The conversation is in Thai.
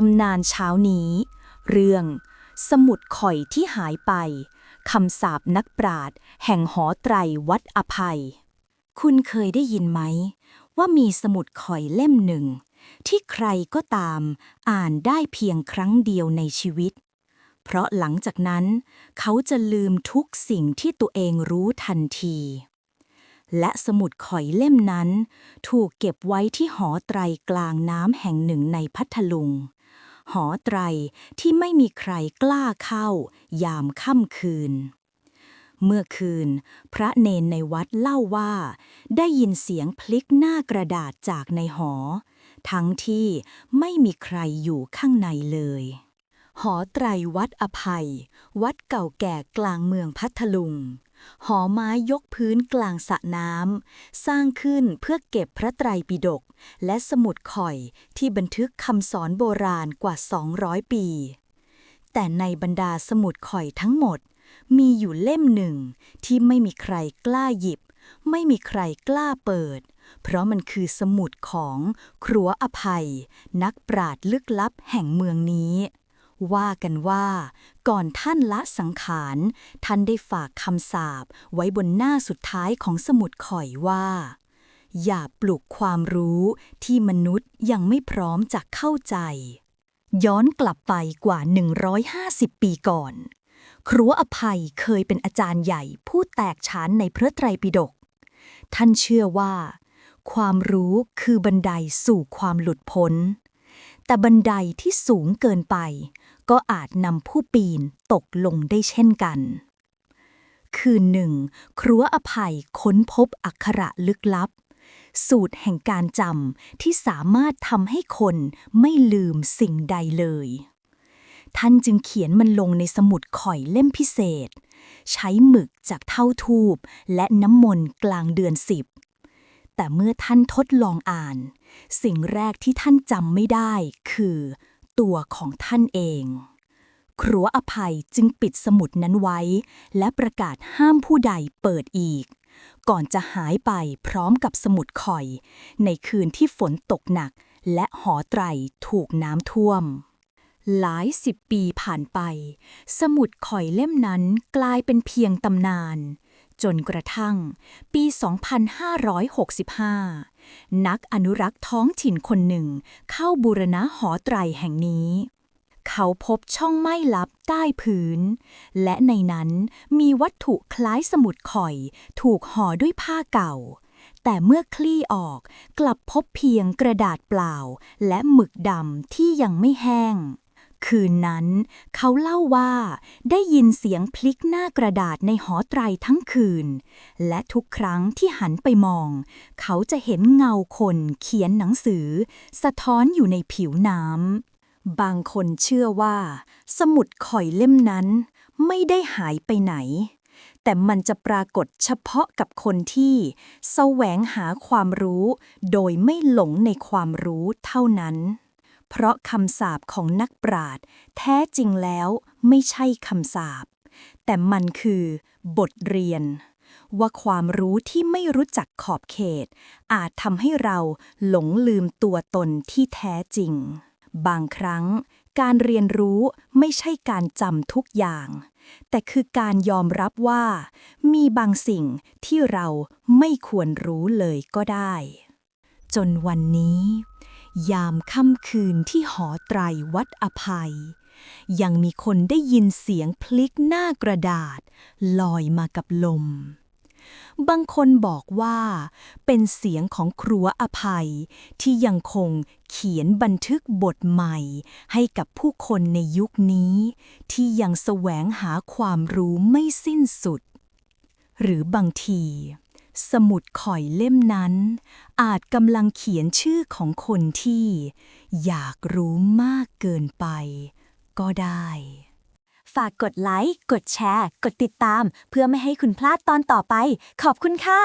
ตำนานเช้านี้ เรื่อง สมุดข่อยที่หายไปคำสาปนักปราดแห่งหอไตรวัดอภัย คุณเคยได้ยินไหม ว่ามีสมุดข่อยเล่มหนึ่ง ที่ใครก็ตามอ่านได้เพียงครั้งเดียวในชีวิต เพราะหลังจากนั้น เขาจะลืมทุกสิ่งที่ตัวเองรู้ทันที และสมุดข่อยเล่มนั้น ถูกเก็บไว้ที่หอไตรกลางน้ำแห่งหนึ่งในพัทลุง หอไตรที่ไม่มีใครกล้าเข้า ยามค่ำคืน เมื่อคืน พระเนนในวัดเล่าว่า ได้ยินเสียงพลิกหน้ากระดาษจากในหอ ทั้งที่ไม่มีใครอยู่ข้างในเลย หอไตรวัดอภัย วัดเก่าแก่กลางเมืองพัทลุง หอไม้ยกพื้นกลางสระน้ำ สร้างขึ้นเพื่อเก็บพระไตรปิฎกและสมุดข่อยที่บันทึกคำสอนโบราณกว่า 200 ปี แต่ในบรรดาสมุดข่อยทั้งหมด มีอยู่เล่มหนึ่งที่ไม่มีใครกล้าหยิบ ไม่มีใครกล้าเปิด เพราะมันคือสมุดของครัวอภัย นักปราดลึกลับแห่งเมืองนี้ ว่ากันว่า ก่อนท่านละสังขาร ท่านได้ฝากคำสาปไว้บนหน้าสุดท้ายของสมุดข่อยว่า อย่าปลุกความรู้ที่มนุษย์ยังไม่พร้อมจะเข้าใจ ย้อนกลับไปกว่า 150 ปีก่อน ครัวอภัยเคยเป็นอาจารย์ใหญ่ผู้แตกฉานในพระไตรปิฎกท่านเชื่อว่า ความรู้คือบันไดสู่ความหลุดพ้น แต่บันไดที่สูงเกินไป ก็อาจนำผู้ปีนตกลงได้เช่นกัน คืนหนึ่ง ครัวอภัยค้นพบอักขระลึกลับ สูตรแห่งการจำที่สามารถทำให้คนไม่ลืมสิ่งใดเลย ท่านจึงเขียนมันลงในสมุดข่อยเล่มพิเศษ ใช้หมึกจากเท่าทูบและน้ำมนต์กลางเดือนสิบ แต่เมื่อท่านทดลองอ่าน สิ่งแรกที่ท่านจำไม่ได้คือ ตัวของท่านเอง ครัวอภัยจึงปิดสมุดนั้นไว้ และประกาศห้ามผู้ใดเปิดอีก ก่อนจะหายไปพร้อมกับสมุดข่อย ในคืนที่ฝนตกหนัก และหอไตรถูกน้ำท่วมหลายสิบปีผ่านไป สมุดข่อยเล่มนั้นกลายเป็นเพียงตำนาน จนกระทั่ง ปี 2565 นักอนุรักษ์ท้องถิ่นคนหนึ่ง เข้าบูรณะหอไตรแห่งนี้ เขาพบช่องไม้ลับใต้พื้น และในนั้นมีวัตถุคล้ายสมุดข่อย ถูกห่อด้วยผ้าเก่า แต่เมื่อคลี่ออกกลับพบเพียงกระดาษเปล่า และหมึกดำที่ยังไม่แห้ง คืนนั้น เขาเล่าว่า ได้ยินเสียงพลิกหน้ากระดาษในหอไตรทั้งคืน และทุกครั้งที่หันไปมอง เขาจะเห็นเงาคนเขียนหนังสือ สะท้อนอยู่ในผิวน้ำ บางคนเชื่อว่า สมุดข่อยเล่มนั้นไม่ได้หายไปไหน แต่มันจะปรากฏเฉพาะกับคนที่แสวงหาความรู้ โดยไม่หลงในความรู้เท่านั้น เพราะคำสาปของนักปราชญ์แท้จริงแล้วไม่ใช่คำสาปแต่มันคือบทเรียน ว่าความรู้ที่ไม่รู้จักขอบเขต อาจทำให้เราหลงลืมตัวตนที่แท้จริง บางครั้งการเรียนรู้ไม่ใช่การจำทุกอย่าง แต่คือการยอมรับว่า มีบางสิ่งที่เราไม่ควรรู้เลยก็ได้ จนวันนี้ ยามค่ำคืนที่หอไตรวัดอภัย ยังมีคนได้ยินเสียงพลิกหน้ากระดาษ ลอยมากับลม บางคนบอกว่า เป็นเสียงของครัวอภัย ที่ยังคงเขียนบันทึกบทใหม่ ให้กับผู้คนในยุคนี้ ที่ยังแสวงหาความรู้ไม่สิ้นสุด หรือบางที สมุดข่อยเล่มนั้น อาจกำลังเขียนชื่อของคนที่ อยากรู้มากเกินไป ก็ได้ ฝากกดไลค์ กดแชร์ กดติดตาม เพื่อไม่ให้คุณพลาดตอนต่อไป ขอบคุณค่ะ